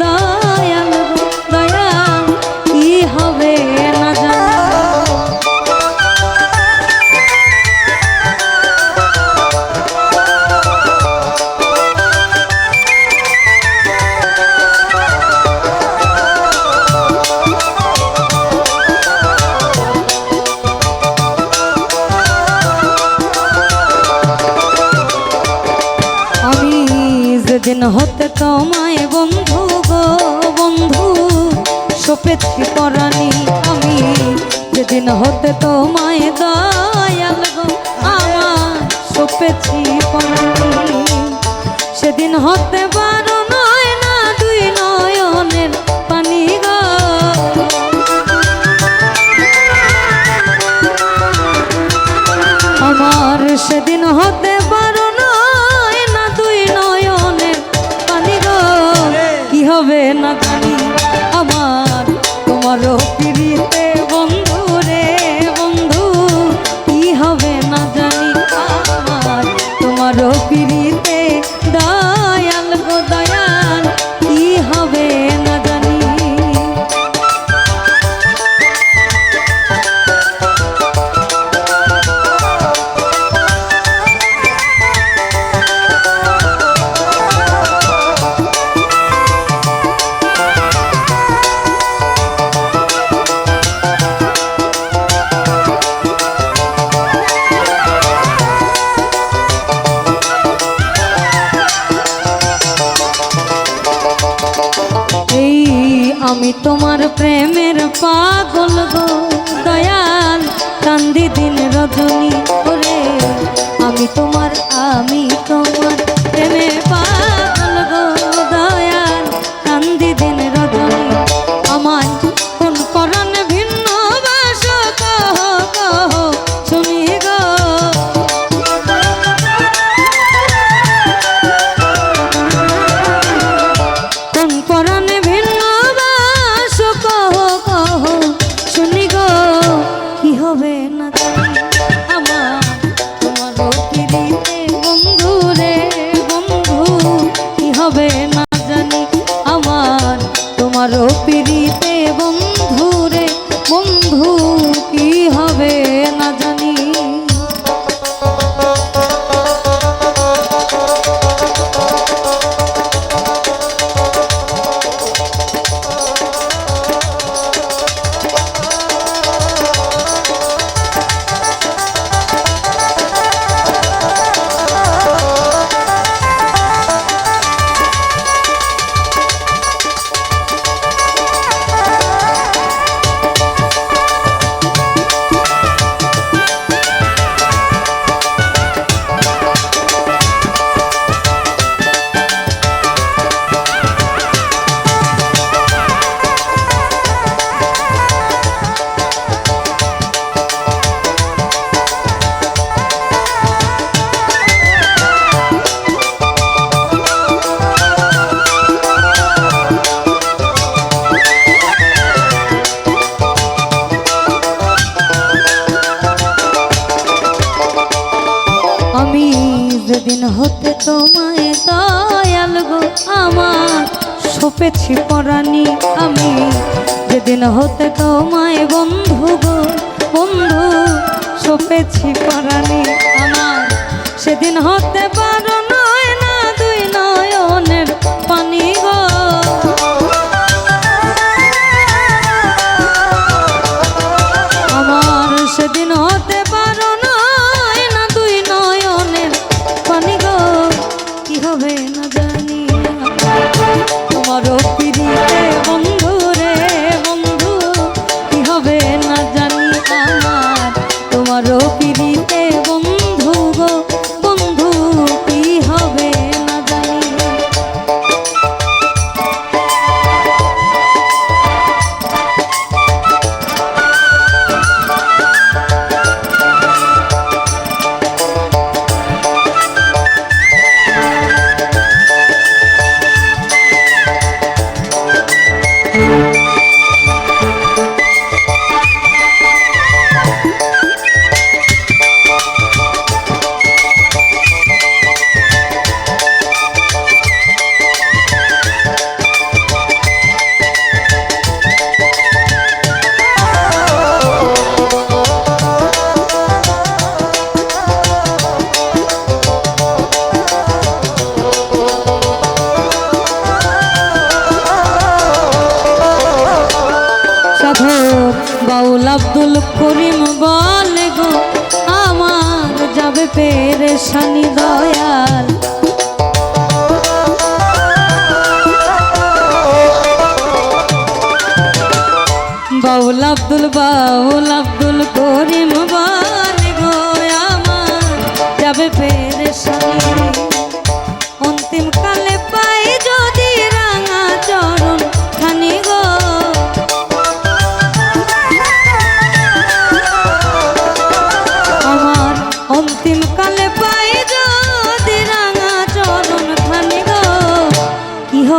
দয়াল গো, কি হবে না জানি? আমি যেদিন হতে তোমায় সপেছি পরানি আমি। যেদিন হতে তোমায় দয়াল গো আমার সপেছি পরানি। সেদিন হতে পারো পাগল গো দয়াল কান্দি দিন রজনী ওরে। আমি তোমার আমি তোমার হবে না যেদিন হতে তোমায় দয়াল গো আমার, সপেছি পরাণী আমি। যেদিন হতে তোমায় বন্ধু গো, বন্ধু, সপেছি পরাণী আমার। সেদিন হতে পারো শনি দয়াল। বাউল আব্দুল বাউল আব্দুল।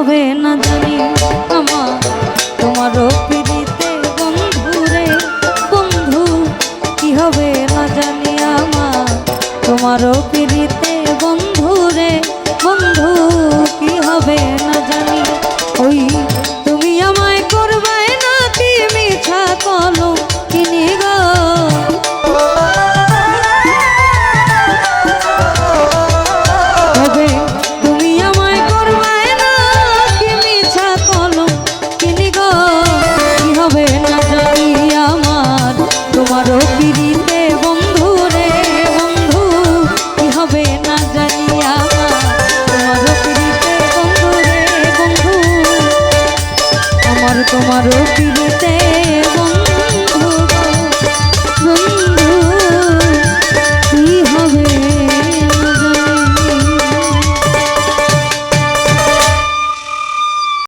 হবে না জানি আমার। তোমারও পিড়িতে বন্ধু রে বন্ধু, কি হবে না জানি আমার। তোমারও পিড়িতে বন্ধু রে বন্ধু